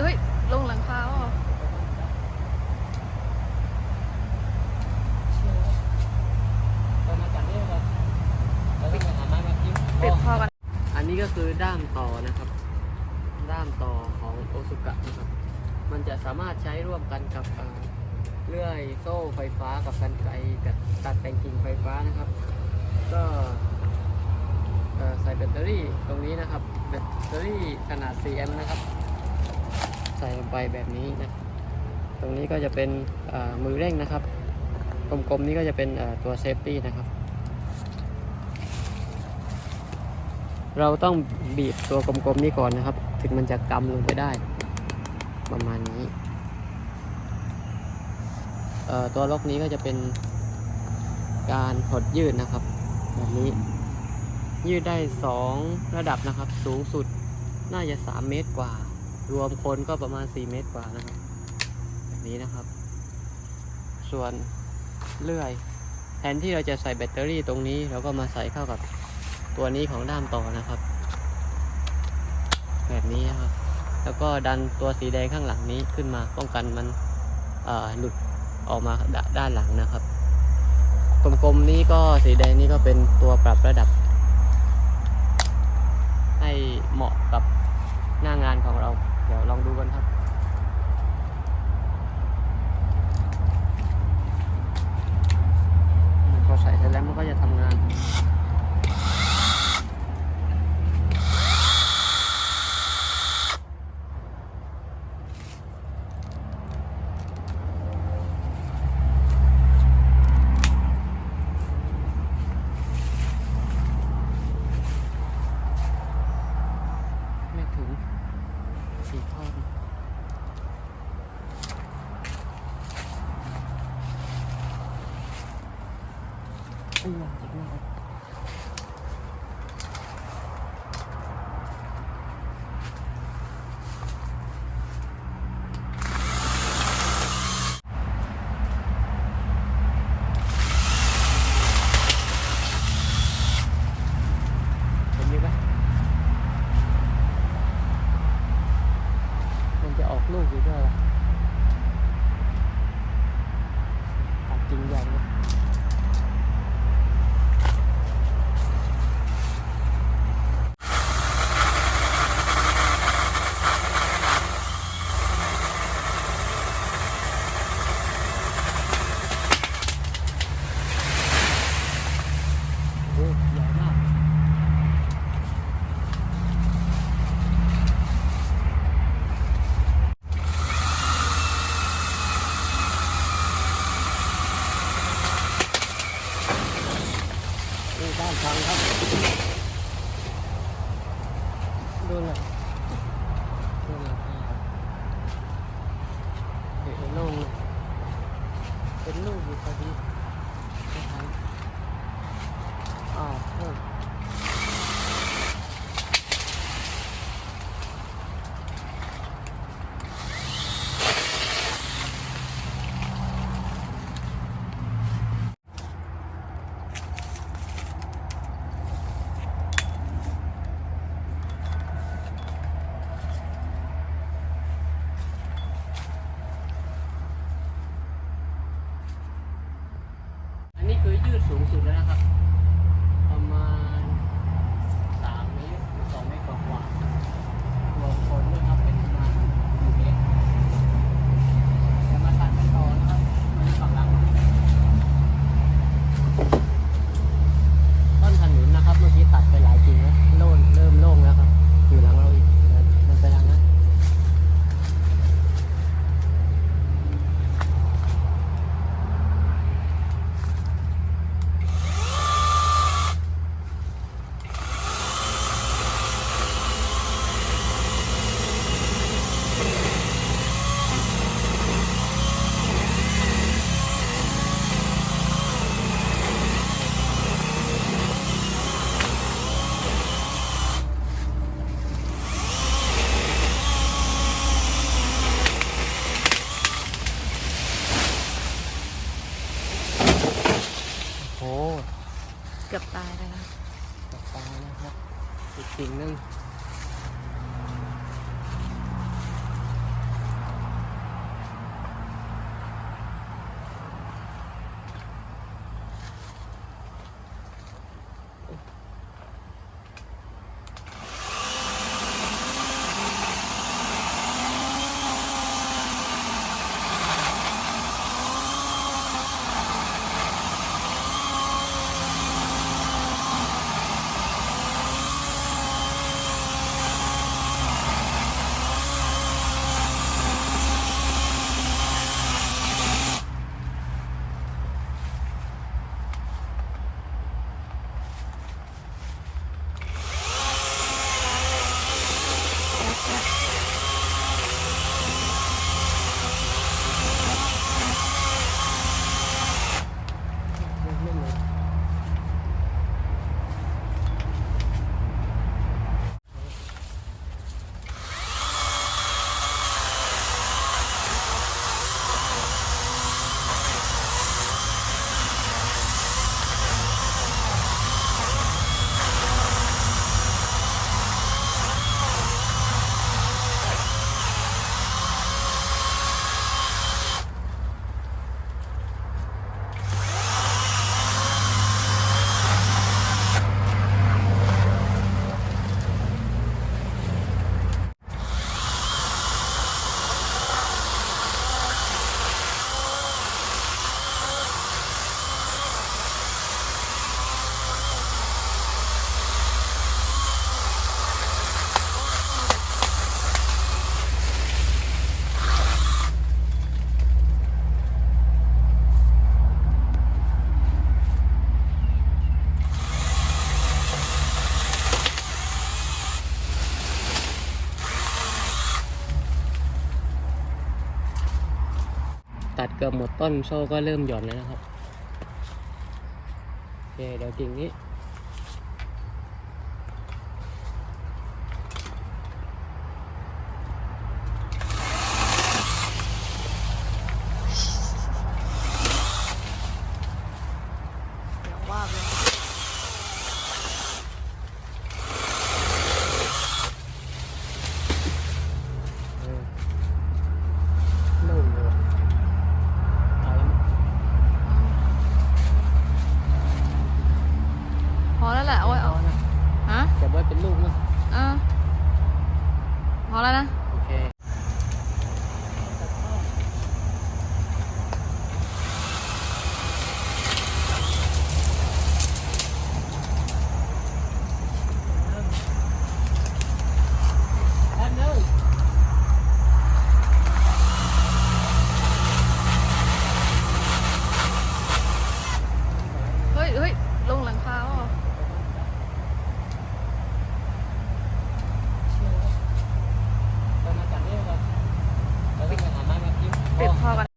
เฮ้ย ลงหลังคาเรามาจากนี่เลยเรอปิดพอกันอันนี้ก็คือด้ามต่อนะครับ ด้ามต่อของโอซุกะนะครับ มันจะสามารถใช้ร่วมกันกับเลื่อยโซ่ไฟฟ้ากับกันไกกับตัดแต่งกิ่งไฟฟ้านะครับ ก็ใส่แบตเตอรี่ตรงนี้นะครับ แบตเตอรี่ขนาด 4 แอมป์นะครับ ส่ลงไปแบบนี้นะ ตรงนี้ก็จะเป็นมือเร่งนะครับ กลมๆนี้ก็จะเป็นตัวเซฟตี้นะครับ เราต้องบีบตัวกลมๆนี้ก่อนนะครับ ถึงมันจะกำลงไปได้ ประมาณนี้ตัวล็อกนี้ก็จะเป็นการหดยืดนะครับ แบบนี้ยืดได้ 2 ระดับนะครับ สูงสุดน่าจะ 3 เมตรกว่า รวมคนก็ประมาณ 4 เมตรกว่านะครับแบบนี้นะครับ ส่วนเลื่อย แทนที่เราจะใส่แบตเตอรี่ตรงนี้ เราก็มาใส่เข้ากับตัวนี้ของด้ามต่อนะครับ แบบนี้นะครับ แล้วก็ดันตัวสีแดงข้างหลังนี้ขึ้นมาป้องกันมันหลุดออกมาดด้านหลังนะครับกลมๆนี้ก็สีแดงนี้ก็เป็นตัวปรับระดับ ให้เหมาะกับหน้างานของเรา เดี๋ยวลองดูกันครับ พอใส่เสร็จแล้วมันก็จะทำงาน ไม่ถึงสี่ท่อน อ้ยเจ็บมากครับเห็นไหมปะ มันจะออกลูกอยู่ด้วยล่ะตัดจริงใหญ่เลยโอ้ใหญ่มาก นี่ด้านทางครับ ดูหน่อยดูหน่อยเห็นลูกเป็นลูกอยู่พอดีนะครับอ้าวเพิ่มอันนี้คือยืดสูงสุดแล้วนะครับ ประมาณสามเมตรหรือสองเมตรกว่าๆรวมคนด้วยครับเป็นประมาณสี่เมตรจะมาตัดกันต่อนะครับมันฝั่งหลัง ต้นขนุนนะครับ เมื่อกี้ตัดไปหลายกิ่งแล้วโล่นเริ่มโล่งแล้วครับ อยู่หลังเราอีกเดินเดินไปทางนั้นโอ้ เกือบตายเลยนะ ตกปลานะครับ อีกสิ่งหนึ่ง Yeah. ตัดเกือบหมดต้นโซ่ก็เริ่มหย่อนแล้วนะครับโอเคเดี๋ยวกิ่งนี้